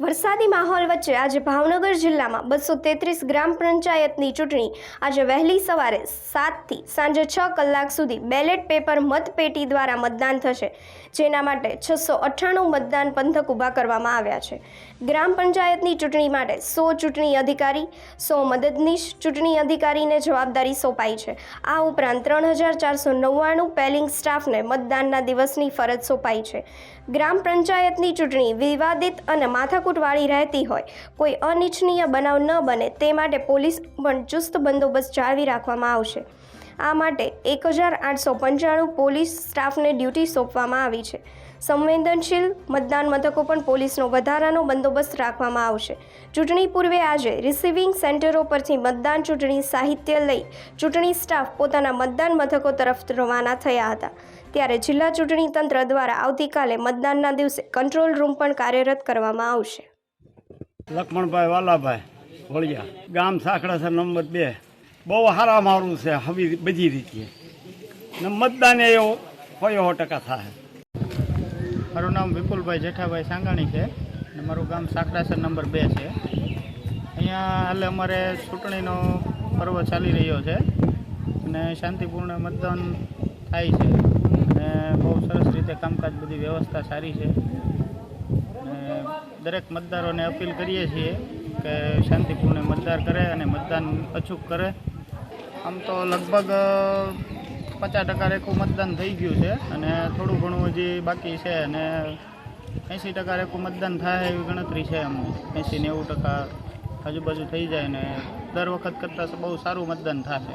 વરસાદી માહોલ વચ્ચે આજે ભાવનગર જિલ્લામાં બસો તેત્રીસ ગ્રામ પંચાયતની ચૂંટણી આજે વહેલી સવારે સાતથી સાંજે છ કલાક સુધી બેલેટ પેપર મતપેટી દ્વારા મતદાન થશે, જેના માટે છસો અઠ્ઠાણું મતદાન પંથક ઊભા કરવામાં આવ્યા છે. ગ્રામ પંચાયતની ચૂંટણી માટે સો ચૂંટણી અધિકારી, સો મદદનીશ ચૂંટણી અધિકારીને જવાબદારી સોંપાઈ છે. આ ઉપરાંત ત્રણ હજાર ચારસો નવ્વાણું પેલિંગ સ્ટાફને મતદાનના દિવસની ફરજ સોંપાઈ છે. ગ્રામ પંચાયતની ચૂંટણી વિવાદિત અને માથાકૂટવાળી રહેતી હોય. કોઈ અનિચ્છનીય બનાવ ન બને, તે માટે પોલીસ પણ ચુસ્ત બંદોબસ્ત જાળવી રાખવામાં આવશે. આ માટે એક હજાર આઠસો પંચાણું પોલીસ સ્ટાફને ડ્યુટી સોંપવામાં આવી છે. સંવેદનશીલ મતદાન મથકો પણ પોલીસનો વધારાનો બંદોબસ્ત રાખવામાં આવશે. ચૂંટણી પૂર્વે આજે રિસીવિંગ સેન્ટરો પરથી મતદાન ચૂંટણી સાહિત્ય લઈ ચૂંટણી સ્ટાફ પોતાના મતદાન મથકો તરફ રવાના થયા હતા. ત્યારે જિલ્લા ચૂંટણી તંત્ર દ્વારા આવતીકાલે મતદાનના દિવસે કંટ્રોલ રૂમ પણ કાર્યરત કરવામાં આવશે. લક્ષ્મણભાઈ વાલાભાઈ, વળિયા. ગામ સાંકળાસર નંબર બે. બહુ સારા મારું છે, હવે બધી રીતે. ને મતદાન એવો સો ટકા થાય. મારું નામ વિપુલભાઈ જેઠાભાઈ સાંગાણી છે અને મારું ગામ સાકરાસર નંબર બે છે. અહીંયા હાલે અમારે ચૂંટણીનો પર્વ ચાલી રહ્યો છે અને શાંતિપૂર્ણ મતદાન થાય છે. અને બહુ સરસ રીતે કામકાજ બધી વ્યવસ્થા સારી છે. અને દરેક મતદારોને અપીલ કરીએ છીએ કે શાંતિપૂર્ણ મતદાર કરે અને મતદાન અચૂક કરે. આમ તો લગભગ પચાસ ટકા રેખું મતદાન થઈ ગયું છે અને થોડું ઘણું હજી બાકી છે અને એંસી ટકા રેખું મતદાન થાય એવી ગણતરી છે એમ. એંસી નેવું ટકા આજુબાજુ થઈ જાય ને દર વખત કરતાં બહુ સારું મતદાન થશે.